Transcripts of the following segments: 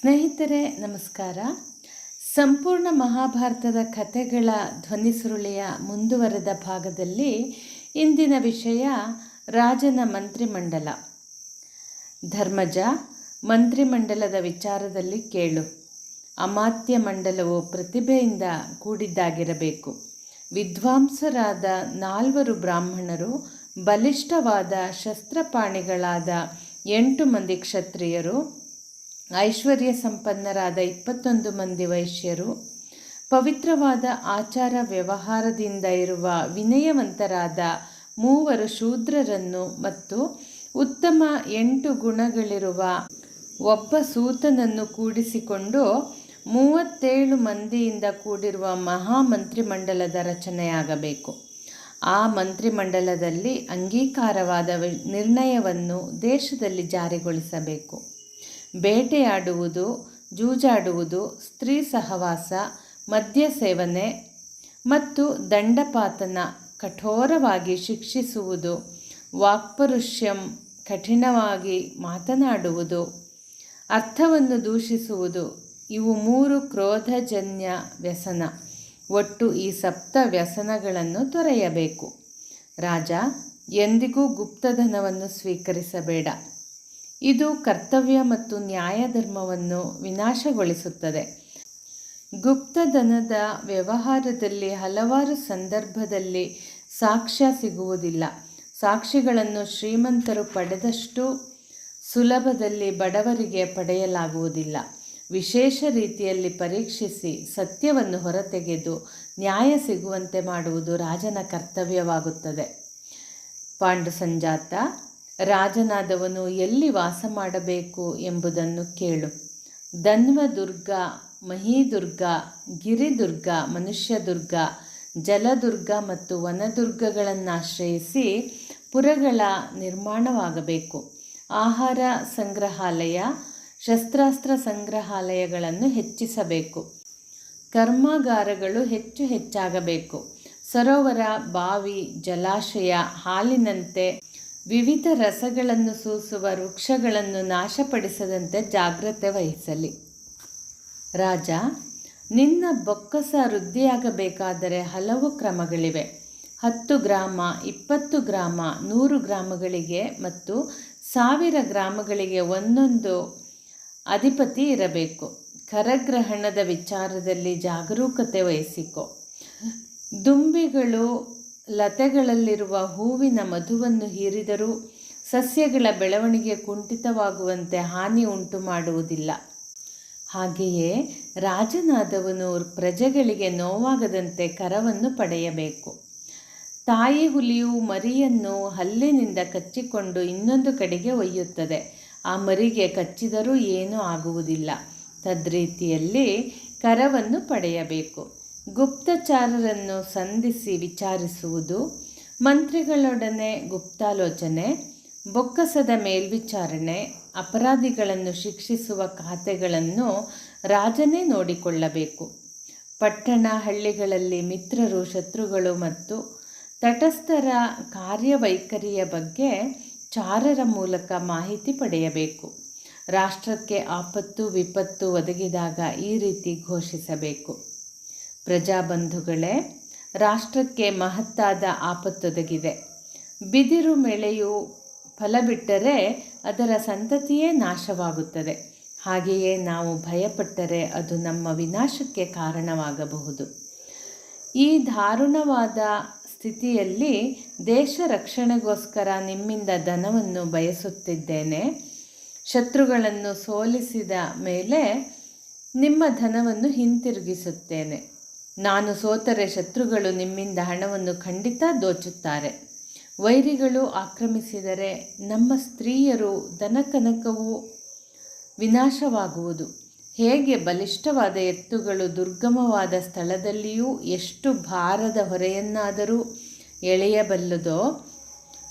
ಸ್ನೇಹಿತರೆ, ನಮಸ್ಕಾರ. ಸಂಪೂರ್ಣ ಮಹಾಭಾರತದ ಕಥೆಗಳ ಧ್ವನಿಸುರುಳಿಯ ಮುಂದುವರೆದ ಭಾಗದಲ್ಲಿ ಇಂದಿನ ವಿಷಯ ರಾಜನ ಮಂತ್ರಿಮಂಡಲ. ಧರ್ಮಜ, ಮಂತ್ರಿಮಂಡಲದ ವಿಚಾರದಲ್ಲಿ ಕೇಳು. ಅಮಾತ್ಯ ಮಂಡಲವು ಪ್ರತಿಭೆಯಿಂದ ಕೂಡಿದ್ದಾಗಿರಬೇಕು. ವಿದ್ವಾಂಸರಾದ ನಾಲ್ವರು ಬ್ರಾಹ್ಮಣರು, ಬಲಿಷ್ಠವಾದ ಶಸ್ತ್ರಪಾಣಿಗಳಾದ ಎಂಟು ಮಂದಿ ಕ್ಷತ್ರಿಯರು ಐಶ್ವರ್ಯ ಸಂಪನ್ನರಾದ ಇಪ್ಪತ್ತೊಂದು ಮಂದಿ ವೈಶ್ಯರು, ಪವಿತ್ರವಾದ ಆಚಾರ ವ್ಯವಹಾರದಿಂದ ಇರುವ ವಿನಯವಂತರಾದ ಮೂವರು ಶೂದ್ರರನ್ನು ಮತ್ತು ಉತ್ತಮ ಎಂಟು ಗುಣಗಳಿರುವ ಒಬ್ಬ ಸೂತನನ್ನು ಕೂಡಿಸಿಕೊಂಡು ಮೂವತ್ತೇಳು ಮಂದಿಯಿಂದ ಕೂಡಿರುವ ಮಹಾಮಂತ್ರಿಮಂಡಲದ ರಚನೆಯಾಗಬೇಕು. ಆ ಮಂತ್ರಿಮಂಡಲದಲ್ಲಿ ಅಂಗೀಕಾರವಾದ ನಿರ್ಣಯವನ್ನು ದೇಶದಲ್ಲಿ ಜಾರಿಗೊಳಿಸಬೇಕು. ಬೇಟೆಯಾಡುವುದು, ಜೂಜಾಡುವುದು, ಸ್ತ್ರೀ ಸಹವಾಸ, ಮದ್ಯ ಸೇವನೆ ಮತ್ತು ದಂಡಪಾತನ ಕಠೋರವಾಗಿ ಶಿಕ್ಷಿಸುವುದು, ವಾಕ್ಪರುಷ್ಯಂ ಕಠಿಣವಾಗಿ ಮಾತನಾಡುವುದು, ಅರ್ಥವನ್ನು ದೂಷಿಸುವುದು, ಇವು ಮೂರು ಕ್ರೋಧಜನ್ಯ ವ್ಯಸನ. ಒಟ್ಟು ಈ ಸಪ್ತ ವ್ಯಸನಗಳನ್ನು ತೊರೆಯಬೇಕು. ರಾಜ, ಎಂದಿಗೂ ಗುಪ್ತಧನವನ್ನು ಸ್ವೀಕರಿಸಬೇಡ. ಇದು ಕರ್ತವ್ಯ ಮತ್ತು ನ್ಯಾಯಧರ್ಮವನ್ನು ವಿನಾಶಗೊಳಿಸುತ್ತದೆ. ಗುಪ್ತಧನದ ವ್ಯವಹಾರದಲ್ಲಿ ಹಲವಾರು ಸಂದರ್ಭದಲ್ಲಿ ಸಾಕ್ಷ್ಯ ಸಿಗುವುದಿಲ್ಲ. ಸಾಕ್ಷಿಗಳನ್ನು ಶ್ರೀಮಂತರು ಪಡೆದಷ್ಟು ಸುಲಭದಲ್ಲಿ ಬಡವರಿಗೆ ಪಡೆಯಲಾಗುವುದಿಲ್ಲ. ವಿಶೇಷ ರೀತಿಯಲ್ಲಿ ಪರೀಕ್ಷಿಸಿ ಸತ್ಯವನ್ನು ಹೊರತೆಗೆದು ನ್ಯಾಯ ಸಿಗುವಂತೆ ಮಾಡುವುದು ರಾಜನ ಕರ್ತವ್ಯವಾಗುತ್ತದೆ. ಪಾಂಡು ಸಂಜಾತ ರಾಜನಾದವನು ಎಲ್ಲಿ ವಾಸ ಮಾಡಬೇಕು ಎಂಬುದನ್ನು ಕೇಳು. ಧನ್ವದುರ್ಗ, ಮಹೀದುರ್ಗ, ಗಿರಿದುರ್ಗ, ಮನುಷ್ಯದುರ್ಗ, ಜಲದುರ್ಗ ಮತ್ತು ವನದುರ್ಗಗಳನ್ನಾಶ್ರಯಿಸಿ ಪುರಗಳ ನಿರ್ಮಾಣವಾಗಬೇಕು. ಆಹಾರ ಸಂಗ್ರಹಾಲಯ, ಶಸ್ತ್ರಾಸ್ತ್ರ ಸಂಗ್ರಹಾಲಯಗಳನ್ನು ಹೆಚ್ಚಿಸಬೇಕು. ಕರ್ಮಾಗಾರಗಳು ಹೆಚ್ಚು ಹೆಚ್ಚಾಗಬೇಕು. ಸರೋವರ, ಬಾವಿ, ಜಲಾಶಯ, ಹಾಲಿನಂತೆ ವಿವಿಧ ರಸಗಳನ್ನು ಸೂಸುವ ವೃಕ್ಷಗಳನ್ನು ನಾಶಪಡಿಸದಂತೆ ಜಾಗ್ರತೆ ವಹಿಸಲಿ. ರಾಜ, ನಿನ್ನ ಬೊಕ್ಕಸ ವೃದ್ಧಿಯಾಗಬೇಕಾದರೆ ಹಲವು ಕ್ರಮಗಳಿವೆ. ಹತ್ತು ಗ್ರಾಮ, ಇಪ್ಪತ್ತು ಗ್ರಾಮ, ನೂರು ಗ್ರಾಮಗಳಿಗೆ ಮತ್ತು ಸಾವಿರ ಗ್ರಾಮಗಳಿಗೆ ಒಂದೊಂದು ಅಧಿಪತಿ ಇರಬೇಕು. ಕರಗ್ರಹಣದ ವಿಚಾರದಲ್ಲಿ ಜಾಗರೂಕತೆ ವಹಿಸಿಕೊ. ದುಂಬಿಗಳು ಲತೆಗಳಲ್ಲಿರುವ ಹೂವಿನ ಮಧುವನ್ನು ಹೀರಿದರೂ ಸಸ್ಯಗಳ ಬೆಳವಣಿಗೆ ಕುಂಠಿತವಾಗುವಂತೆ ಹಾನಿ ಉಂಟು ಮಾಡುವುದಿಲ್ಲ ಹಾಗೆಯೇ ರಾಜನಾದವನು ಪ್ರಜೆಗಳಿಗೆ ನೋವಾಗದಂತೆ ಕರವನ್ನು ಪಡೆಯಬೇಕು. ತಾಯಿ ಹುಲಿಯು ಮರಿಯನ್ನು ಹಲ್ಲಿನಿಂದ ಕಚ್ಚಿಕೊಂಡು ಇನ್ನೊಂದು ಕಡೆಗೆ ಒಯ್ಯುತ್ತದೆ. ಆ ಮರಿಗೆ ಕಚ್ಚಿದರೂ ಏನೂ ಆಗುವುದಿಲ್ಲ. ತದ್ರೀತಿಯಲ್ಲಿ ಕರವನ್ನು ಪಡೆಯಬೇಕು. ಗುಪ್ತಚಾರರನ್ನು ಸಂಧಿಸಿ ವಿಚಾರಿಸುವುದು, ಮಂತ್ರಿಗಳೊಡನೆ ಗುಪ್ತಾಲೋಚನೆ, ಬೊಕ್ಕಸದ ಮೇಲ್ವಿಚಾರಣೆ, ಅಪರಾಧಿಗಳನ್ನು ಶಿಕ್ಷಿಸುವ ಖಾತೆಗಳನ್ನು ರಾಜನೇ ನೋಡಿಕೊಳ್ಳಬೇಕು. ಪಟ್ಟಣ ಹಳ್ಳಿಗಳಲ್ಲಿ ಮಿತ್ರರು, ಶತ್ರುಗಳು ಮತ್ತು ತಟಸ್ಥರ ಕಾರ್ಯವೈಖರಿಯ ಬಗ್ಗೆ ಚಾರರ ಮೂಲಕ ಮಾಹಿತಿ ಪಡೆಯಬೇಕು. ರಾಷ್ಟ್ರಕ್ಕೆ ಆಪತ್ತು, ವಿಪತ್ತು ಒದಗಿದಾಗ ಈ ರೀತಿ ಘೋಷಿಸಬೇಕು. ಪ್ರಜಾಬಂಧುಗಳೇ, ರಾಷ್ಟ್ರಕ್ಕೆ ಮಹತ್ತಾದ ಆಪತ್ತೊದಗಿದೆ. ಬಿದಿರು ಮೇಳೆಯು ಫಲ ಬಿಟ್ಟರೆ ಅದರ ಸಂತತಿಯೇ ನಾಶವಾಗುತ್ತದೆ. ಹಾಗೆಯೇ ನಾವು ಭಯಪಟ್ಟರೆ ಅದು ನಮ್ಮ ವಿನಾಶಕ್ಕೆ ಕಾರಣವಾಗಬಹುದು. ಈ ದಾರುಣವಾದ ಸ್ಥಿತಿಯಲ್ಲಿ ದೇಶ ರಕ್ಷಣೆಗೋಸ್ಕರ ನಿಮ್ಮಿಂದ ಧನವನ್ನು ಬಯಸುತ್ತಿದ್ದೇನೆ. ಶತ್ರುಗಳನ್ನು ಸೋಲಿಸಿದ ಮೇಲೆ ನಿಮ್ಮ ಧನವನ್ನು ಹಿಂತಿರುಗಿಸುತ್ತೇನೆ. ನಾನು ಸೋತರೆ ಶತ್ರುಗಳು ನಿಮ್ಮಿಂದ ಹಣವನ್ನು ಖಂಡಿತ ದೋಚುತ್ತಾರೆ. ವೈರಿಗಳು ಆಕ್ರಮಿಸಿದರೆ ನಮ್ಮ ಸ್ತ್ರೀಯರು ದನಕನಕವು ವಿನಾಶವಾಗುವುದು. ಹೇಗೆ ಬಲಿಷ್ಠವಾದ ಎತ್ತುಗಳು ದುರ್ಗಮವಾದ ಸ್ಥಳದಲ್ಲಿಯೂ ಎಷ್ಟು ಭಾರದ ಹೊರೆಯನ್ನಾದರೂ ಎಳೆಯಬಲ್ಲದೋ,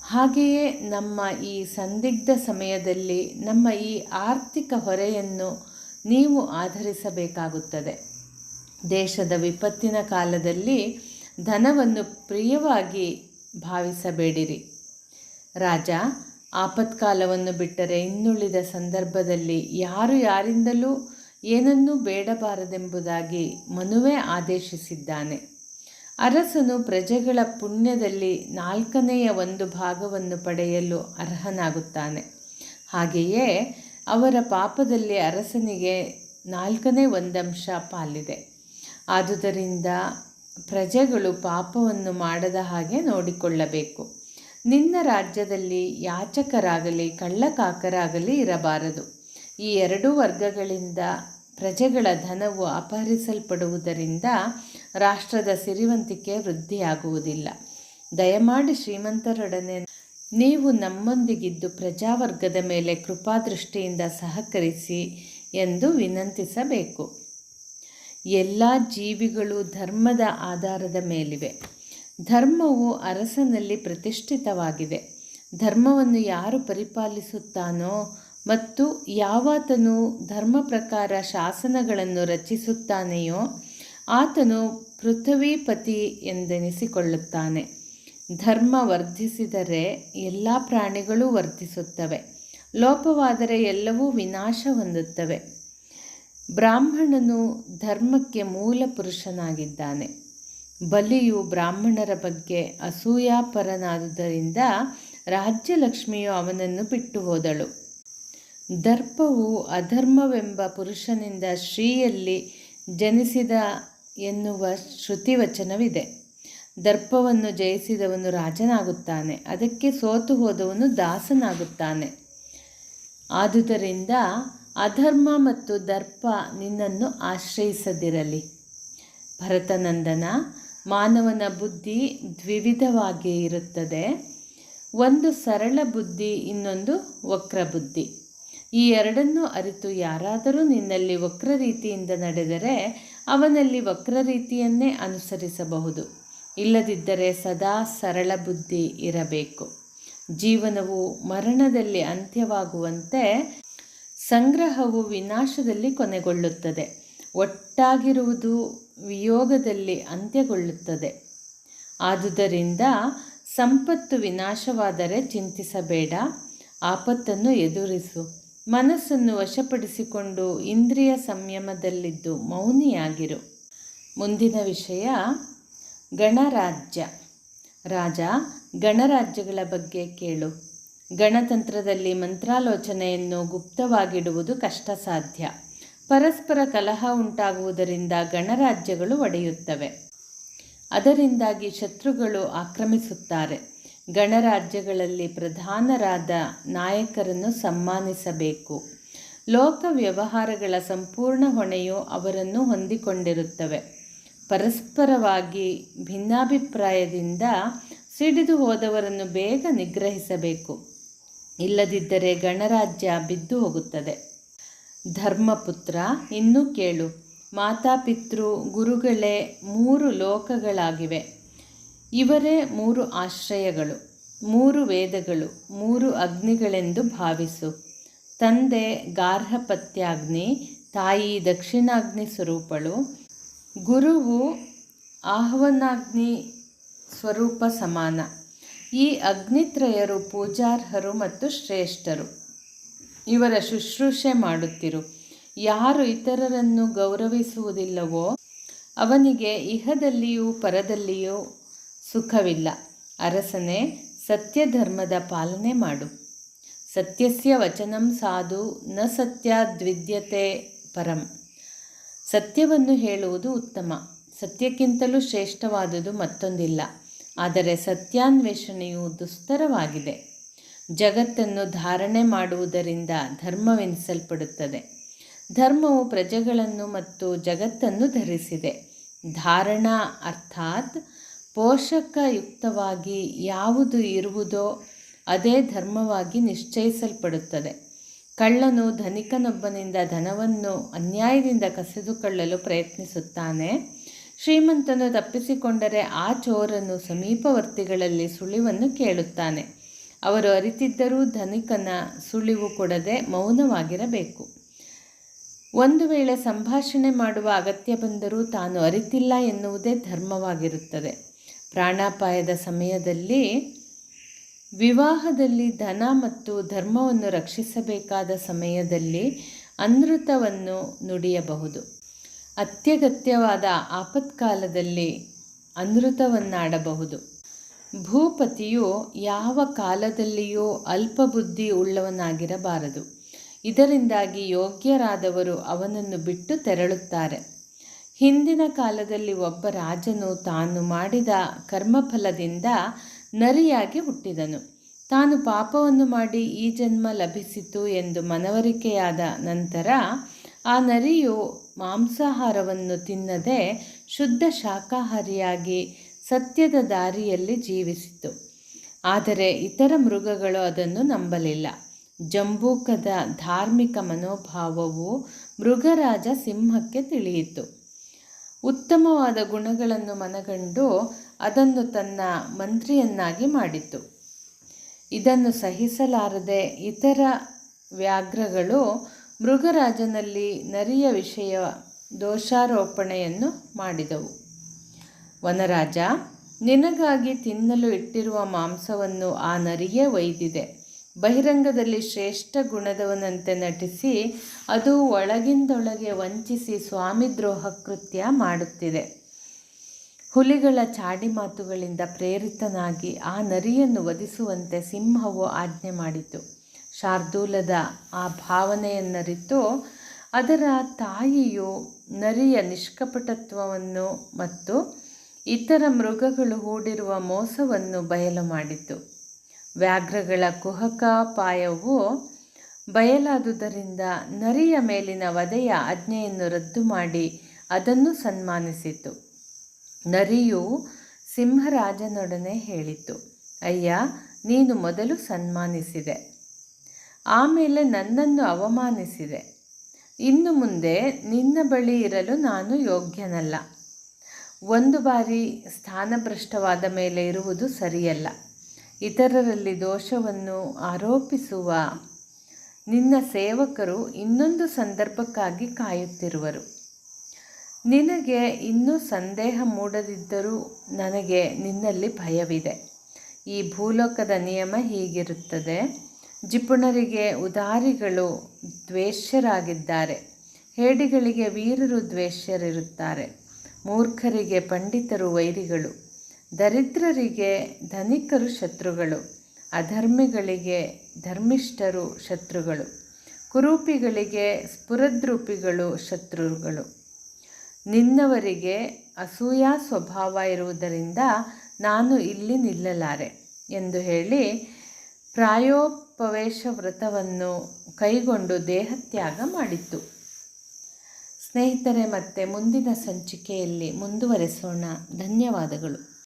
ಹಾಗೆಯೇ ನಮ್ಮ ಈ ಸಂದಿಗ್ಧ ಸಮಯದಲ್ಲಿ ನಮ್ಮ ಈ ಆರ್ಥಿಕ ಹೊರೆಯನ್ನು ನೀವು ಆಧರಿಸಬೇಕಾಗುತ್ತದೆ. ದೇಶದ ವಿಪತ್ತಿನ ಕಾಲದಲ್ಲಿ ಧನವನ್ನು ಪ್ರಿಯವಾಗಿ ಭಾವಿಸಬೇಡಿರಿ. ರಾಜ, ಆಪತ್ಕಾಲವನ್ನು ಬಿಟ್ಟರೆ ಇನ್ನುಳಿದ ಸಂದರ್ಭದಲ್ಲಿ ಯಾರು ಯಾರಿಂದಲೂ ಏನನ್ನೂ ಬೇಡಬಾರದೆಂಬುದಾಗಿ ಮನುವೇ ಆದೇಶಿಸಿದ್ದಾನೆ. ಅರಸನು ಪ್ರಜೆಗಳ ಪುಣ್ಯದಲ್ಲಿ ನಾಲ್ಕನೆಯ ಒಂದು ಭಾಗವನ್ನು ಪಡೆಯಲು ಅರ್ಹನಾಗುತ್ತಾನೆ. ಹಾಗೆಯೇ ಅವರ ಪಾಪದಲ್ಲಿ ಅರಸನಿಗೆ ನಾಲ್ಕನೇ ಒಂದಂಶ ಪಾಲಿದೆ. ಆದುದರಿಂದ ಪ್ರಜೆಗಳು ಪಾಪವನ್ನು ಮಾಡದ ಹಾಗೆ ನೋಡಿಕೊಳ್ಳಬೇಕು. ನಿನ್ನ ರಾಜ್ಯದಲ್ಲಿ ಯಾಚಕರಾಗಲಿ, ಕಳ್ಳಕಾಕರಾಗಲಿ ಇರಬಾರದು. ಈ ಎರಡೂ ವರ್ಗಗಳಿಂದ ಪ್ರಜೆಗಳ ಧನವು ಅಪಹರಿಸಲ್ಪಡುವುದರಿಂದ ರಾಷ್ಟ್ರದ ಸಿರಿವಂತಿಕೆ ವೃದ್ಧಿಯಾಗುವುದಿಲ್ಲ. ದಯಮಾಡಿ ಶ್ರೀಮಂತರೊಡನೆ ನೀವು ನಮ್ಮೊಂದಿಗಿದ್ದು ಪ್ರಜಾವರ್ಗದ ಮೇಲೆ ಕೃಪಾದೃಷ್ಟಿಯಿಂದ ಸಹಕರಿಸಿ ಎಂದು ವಿನಂತಿಸಬೇಕು. ಎಲ್ಲ ಜೀವಿಗಳು ಧರ್ಮದ ಆಧಾರದ ಮೇಲಿವೆ. ಧರ್ಮವು ಅರಸನಲ್ಲಿ ಪ್ರತಿಷ್ಠಿತವಾಗಿದೆ. ಧರ್ಮವನ್ನು ಯಾರು ಪರಿಪಾಲಿಸುತ್ತಾನೋ ಮತ್ತು ಯಾವಾತನು ಧರ್ಮ ಪ್ರಕಾರ ಶಾಸನಗಳನ್ನು ರಚಿಸುತ್ತಾನೆಯೋ ಆತನು ಪೃಥ್ವೀಪತಿ ಎಂದೆನಿಸಿಕೊಳ್ಳುತ್ತಾನೆ. ಧರ್ಮ ವರ್ಧಿಸಿದರೆ ಎಲ್ಲ ಪ್ರಾಣಿಗಳು ವರ್ಧಿಸುತ್ತವೆ. ಲೋಪವಾದರೆ ಎಲ್ಲವೂ ವಿನಾಶ ಹೊಂದುತ್ತವೆ. ಬ್ರಾಹ್ಮಣನು ಧರ್ಮಕ್ಕೆ ಮೂಲ ಪುರುಷನಾಗಿದ್ದಾನೆ. ಬಲಿಯು ಬ್ರಾಹ್ಮಣರ ಬಗ್ಗೆ ಅಸೂಯಾಪರನಾದುದರಿಂದ ರಾಜ್ಯಲಕ್ಷ್ಮಿಯು ಅವನನ್ನು ಬಿಟ್ಟು ಹೋದಳು ದರ್ಪವು ಅಧರ್ಮವೆಂಬ ಪುರುಷನಿಂದ ಶ್ರೀಯಲ್ಲಿ ಜನಿಸಿದ ಎನ್ನುವ ಶ್ರುತಿವಚನವಿದೆ. ದರ್ಪವನ್ನು ಜಯಿಸಿದವನು ರಾಜನಾಗುತ್ತಾನೆ, ಅದಕ್ಕೆ ಸೋತು ಹೋದವನು ದಾಸನಾಗುತ್ತಾನೆ. ಆದುದರಿಂದ ಅಧರ್ಮ ಮತ್ತು ದರ್ಪ ನಿನ್ನನ್ನು ಆಶ್ರಯಿಸದಿರಲಿ. ಭರತನಂದನ ಮಾನವನ ಬುದ್ಧಿ ದ್ವಿವಿಧವಾಗಿ ಇರುತ್ತದೆ. ಒಂದು ಸರಳ ಬುದ್ಧಿ, ಇನ್ನೊಂದು ವಕ್ರ ಬುದ್ಧಿ. ಈ ಎರಡನ್ನೂ ಅರಿತು ಯಾರಾದರೂ ನಿನ್ನಲ್ಲಿ ವಕ್ರ ರೀತಿಯಿಂದ ನಡೆದರೆ ಅವನಲ್ಲಿ ವಕ್ರ ರೀತಿಯನ್ನೇ ಅನುಸರಿಸಬಹುದು. ಇಲ್ಲದಿದ್ದರೆ ಸದಾ ಸರಳ ಬುದ್ಧಿ ಇರಬೇಕು. ಜೀವನವು ಮರಣದಲ್ಲಿ ಅಂತ್ಯವಾಗುವಂತೆ ಸಂಗ್ರಹವು ವಿನಾಶದಲ್ಲಿ ಕೊನೆಗೊಳ್ಳುತ್ತದೆ. ಒಟ್ಟಾಗಿರುವುದು ವಿಯೋಗದಲ್ಲಿ ಅಂತ್ಯಗೊಳ್ಳುತ್ತದೆ. ಆದುದರಿಂದ ಸಂಪತ್ತು ವಿನಾಶವಾದರೆ ಚಿಂತಿಸಬೇಡ. ಆಪತ್ತನ್ನು ಎದುರಿಸು. ಮನಸ್ಸನ್ನು ವಶಪಡಿಸಿಕೊಂಡು ಇಂದ್ರಿಯ ಸಂಯಮದಲ್ಲಿದ್ದು ಮೌನಿಯಾಗಿರು. ಮುಂದಿನ ವಿಷಯ, ಗಣರಾಜ್ಯ. ರಾಜ, ಗಣರಾಜ್ಯಗಳ ಬಗ್ಗೆ ಕೇಳು. ಗಣತಂತ್ರದಲ್ಲಿ ಮಂತ್ರಾಲೋಚನೆಯನ್ನು ಗುಪ್ತವಾಗಿಡುವುದು ಕಷ್ಟ ಸಾಧ್ಯ ಪರಸ್ಪರ ಕಲಹ ಉಂಟಾಗುವುದರಿಂದ ಗಣರಾಜ್ಯಗಳು ಒಡೆಯುತ್ತವೆ. ಅದರಿಂದಾಗಿ ಶತ್ರುಗಳು ಆಕ್ರಮಿಸುತ್ತಾರೆ. ಗಣರಾಜ್ಯಗಳಲ್ಲಿ ಪ್ರಧಾನರಾದ ನಾಯಕರನ್ನು ಸನ್ಮಾನಿಸಬೇಕು ಲೋಕ ವ್ಯವಹಾರಗಳ ಸಂಪೂರ್ಣ ಹೊಣೆಯು ಅವರನ್ನು ಹೊಂದಿಕೊಂಡಿರುತ್ತವೆ. ಪರಸ್ಪರವಾಗಿ ಭಿನ್ನಾಭಿಪ್ರಾಯದಿಂದ ಸಿಡಿದು ಹೋದವರನ್ನು ಬೇಗ ನಿಗ್ರಹಿಸಬೇಕು. ಇಲ್ಲದಿದ್ದರೆ ಗಣರಾಜ್ಯ ಬಿದ್ದು ಹೋಗುತ್ತದೆ. ಧರ್ಮಪುತ್ರ, ಇನ್ನೂ ಕೇಳು. ಮಾತಾಪಿತೃ, ಗುರುಗಳೇ, ಮೂರು ಲೋಕಗಳಾಗಿವೆ. ಇವರೇ ಮೂರು ಆಶ್ರಯಗಳು, ಮೂರು ವೇದಗಳು, ಮೂರು ಅಗ್ನಿಗಳೆಂದು ಭಾವಿಸು. ತಂದೆ ಗಾರ್ಹಪತ್ಯಾಗ್ನಿ, ತಾಯಿ ದಕ್ಷಿಣಾಗ್ನಿ ಸ್ವರೂಪಳು. ಗುರುವು ಆಹ್ವನಾಗ್ನಿ ಸ್ವರೂಪ ಸಮಾನ. ಈ ಅಗ್ನಿತ್ರಯರು ಪೂಜಾರ್ಹರು ಮತ್ತು ಶ್ರೇಷ್ಠರು. ಇವರ ಶುಶ್ರೂಷೆ ಮಾಡುತ್ತಿರು. ಯಾರು ಇತರರನ್ನು ಗೌರವಿಸುವುದಿಲ್ಲವೋ ಅವನಿಗೆ ಇಹದಲ್ಲಿಯೂ ಪರದಲ್ಲಿಯೂ ಸುಖವಿಲ್ಲ. ಅರಸನೇ, ಸತ್ಯಧರ್ಮದ ಪಾಲನೆ ಮಾಡು. ಸತ್ಯಸ್ಯ ವಚನಂ ಸಾಧು, ನ ಸತ್ಯ ದ್ವಿದ್ಯತೆ ಪರಂ. ಸತ್ಯವನ್ನು ಹೇಳುವುದು ಉತ್ತಮ. ಸತ್ಯಕ್ಕಿಂತಲೂ ಶ್ರೇಷ್ಠವಾದುದು ಮತ್ತೊಂದಿಲ್ಲ. ಆದರೆ ಸತ್ಯಾನ್ವೇಷಣೆಯು ದುಸ್ತರವಾಗಿದೆ. ಜಗತ್ತನ್ನು ಧಾರಣೆ ಮಾಡುವುದರಿಂದ ಧರ್ಮವೆನಿಸಲ್ಪಡುತ್ತದೆ. ಧರ್ಮವು ಪ್ರಜೆಗಳನ್ನು ಮತ್ತು ಜಗತ್ತನ್ನು ಧರಿಸಿದೆ. ಧಾರಣಾ ಅರ್ಥಾತ್ ಪೋಷಕಯುಕ್ತವಾಗಿ ಯಾವುದು ಇರುವುದೋ ಅದೇ ಧರ್ಮವಾಗಿ ನಿಶ್ಚಯಿಸಲ್ಪಡುತ್ತದೆ. ಕಳ್ಳನು ಧನಿಕನೊಬ್ಬನಿಂದ ಧನವನ್ನು ಅನ್ಯಾಯದಿಂದ ಕಸಿದುಕೊಳ್ಳಲು ಪ್ರಯತ್ನಿಸುತ್ತಾನೆ. ಶ್ರೀಮಂತನು ತಪ್ಪಿಸಿಕೊಂಡರೆ ಆ ಚೋರನು ಸಮೀಪವರ್ತಿಗಳಲ್ಲಿ ಸುಳಿವನ್ನು ಕೇಳುತ್ತಾನೆ. ಅವರು ಅರಿತಿದ್ದರೂ ಧನಿಕನ ಸುಳಿವು ಕೊಡದೆ ಮೌನವಾಗಿರಬೇಕು. ಒಂದು ವೇಳೆ ಸಂಭಾಷಣೆ ಮಾಡುವ ಅಗತ್ಯ ಬಂದರೂ ತಾನು ಅರಿತಿಲ್ಲ ಎನ್ನುವುದೇ ಧರ್ಮವಾಗಿರುತ್ತದೆ. ಪ್ರಾಣಾಪಾಯದ ಸಮಯದಲ್ಲಿ ವಿವಾಹದಲ್ಲಿ ಧನ ಮತ್ತು ಧರ್ಮವನ್ನು ರಕ್ಷಿಸಬೇಕಾದ ಸಮಯದಲ್ಲಿ ಅನೃತವನ್ನು ನುಡಿಯಬಹುದು. ಅತ್ಯಗತ್ಯವಾದ ಆಪತ್ಕಾಲದಲ್ಲಿ ಅನೃತವನ್ನಾಡಬಹುದು. ಭೂಪತಿಯು ಯಾವ ಕಾಲದಲ್ಲಿಯೂ ಅಲ್ಪಬುದ್ಧಿ ಉಳ್ಳವನಾಗಿರಬಾರದು. ಇದರಿಂದಾಗಿ ಯೋಗ್ಯರಾದವರು ಅವನನ್ನು ಬಿಟ್ಟು ತೆರಳುತ್ತಾರೆ. ಹಿಂದಿನ ಕಾಲದಲ್ಲಿ ಒಬ್ಬ ರಾಜನು ತಾನು ಮಾಡಿದ ಕರ್ಮಫಲದಿಂದ ನರಿಯಾಗಿ ಹುಟ್ಟಿದನು. ತಾನು ಪಾಪವನ್ನು ಮಾಡಿ ಈ ಜನ್ಮ ಲಭಿಸಿತು ಎಂದು ಮನವರಿಕೆಯಾದ ನಂತರ ಆ ನರಿಯು ಮಾಂಸಾಹಾರವನ್ನು ತಿನ್ನದೆ ಶುದ್ಧ ಶಾಖಾಹಾರಿಯಾಗಿ ಸತ್ಯದ ದಾರಿಯಲ್ಲಿ ಜೀವಿಸಿತು. ಆದರೆ ಇತರ ಮೃಗಗಳು ಅದನ್ನು ನಂಬಲಿಲ್ಲ. ಜಂಬೂಕದ ಧಾರ್ಮಿಕ ಮನೋಭಾವವು ಮೃಗರಾಜ ಸಿಂಹಕ್ಕೆ ತಿಳಿಯಿತು. ಉತ್ತಮವಾದ ಗುಣಗಳನ್ನು ಮನಗಂಡು ಅದನ್ನು ತನ್ನ ಮಂತ್ರಿಯನ್ನಾಗಿ ಮಾಡಿತು. ಇದನ್ನು ಸಹಿಸಲಾರದೆ ಇತರ ವ್ಯಾಘ್ರಗಳು ಮೃಗರಾಜನಲ್ಲಿ ನರಿಯ ವಿಷಯ ದೋಷಾರೋಪಣೆಯನ್ನು ಮಾಡಿದವು. ವನರಾಜ, ನಿನಗಾಗಿ ತಿನ್ನಲು ಇಟ್ಟಿರುವ ಮಾಂಸವನ್ನು ಆ ನರಿಯೇ ಒಯ್ದಿದೆ. ಬಹಿರಂಗದಲ್ಲಿ ಶ್ರೇಷ್ಠ ಗುಣದವನಂತೆ ನಟಿಸಿ ಅದು ಒಳಗಿಂದೊಳಗೆ ವಂಚಿಸಿ ಸ್ವಾಮಿದ್ರೋಹ ಕೃತ್ಯ ಮಾಡುತ್ತಿದೆ. ಹುಲಿಗಳ ಚಾಡಿ ಮಾತುಗಳಿಂದ ಪ್ರೇರಿತನಾಗಿ ಆ ನರಿಯನ್ನು ವಧಿಸುವಂತೆ ಸಿಂಹವು ಆಜ್ಞೆ ಮಾಡಿತು. ಶಾರ್ದೂಲದ ಆ ಭಾವನೆಯನ್ನರಿತು ಅದರ ತಾಯಿಯು ನರಿಯ ನಿಷ್ಕಪಟತ್ವವನ್ನು ಮತ್ತು ಇತರ ಮೃಗಗಳು ಹೂಡಿರುವ ಮೋಸವನ್ನು ಬಯಲು ಮಾಡಿತು. ವ್ಯಾಘ್ರಗಳ ಕುಹಕಾಪಾಯವು ಬಯಲಾದುದರಿಂದ ನರಿಯ ಮೇಲಿನ ವಧೆಯ ಆಜ್ಞೆಯನ್ನು ರದ್ದು ಮಾಡಿ ಅದನ್ನು ಸನ್ಮಾನಿಸಿತು. ನರಿಯು ಸಿಂಹರಾಜನೊಡನೆ ಹೇಳಿತು, ಅಯ್ಯ, ನೀನು ಮೊದಲು ಸನ್ಮಾನಿಸಿದೆ. ಆಮೇಲೆ ನನ್ನನ್ನು ಅವಮಾನಿಸಿದೆ. ಇನ್ನು ಮುಂದೆ ನಿನ್ನ ಬಳಿ ಇರಲು ನಾನು ಯೋಗ್ಯನಲ್ಲ. ಒಂದು ಬಾರಿ ಸ್ಥಾನಭ್ರಷ್ಟವಾದ ಮೇಲೆ ಇರುವುದು ಸರಿಯಲ್ಲ. ಇತರರಲ್ಲಿ ದೋಷವನ್ನು ಆರೋಪಿಸುವ ನಿನ್ನ ಸೇವಕರು ಇನ್ನೊಂದು ಸಂದರ್ಭಕ್ಕಾಗಿ ಕಾಯುತ್ತಿರುವರು. ನಿನಗೆ ಇನ್ನೂ ಸಂದೇಹ ಮೂಡದಿದ್ದರೂ ನನಗೆ ನಿನ್ನಲ್ಲಿ ಭಯವಿದೆ. ಈ ಭೂಲೋಕದ ನಿಯಮ ಹೀಗಿರುತ್ತದೆ. ಜಿಪುಣರಿಗೆ ಉದಾರಿಗಳು ದ್ವೇಷ್ಯರಾಗಿದ್ದಾರೆ ಹೇಡಿಗಳಿಗೆ ವೀರರು ದ್ವೇಷ್ಯರಿರುತ್ತಾರೆ ಮೂರ್ಖರಿಗೆ ಪಂಡಿತರು ವೈರಿಗಳು. ದರಿದ್ರರಿಗೆ ಧನಿಕರು ಶತ್ರುಗಳು. ಅಧರ್ಮಿಗಳಿಗೆ ಧರ್ಮಿಷ್ಠರು ಶತ್ರುಗಳು. ಕುರೂಪಿಗಳಿಗೆ ಸ್ಫುರದ್ರೂಪಿಗಳು ಶತ್ರುಗಳು. ನಿನ್ನವರಿಗೆ ಅಸೂಯಾ ಸ್ವಭಾವ ಇರುವುದರಿಂದ ನಾನು ಇಲ್ಲಿ ನಿಲ್ಲಲಾರೆ ಎಂದು ಹೇಳಿ ಪ್ರಾಯೋಪವೇಶ ವ್ರತವನ್ನು ಕೈಗೊಂಡು ದೇಹತ್ಯಾಗ ಮಾಡಿತ್ತು. ಸ್ನೇಹಿತರೆ ಮತ್ತೆ ಮುಂದಿನ ಸಂಚಿಕೆಯಲ್ಲಿ ಮುಂದುವರೆಸೋಣ. ಧನ್ಯವಾದಗಳು.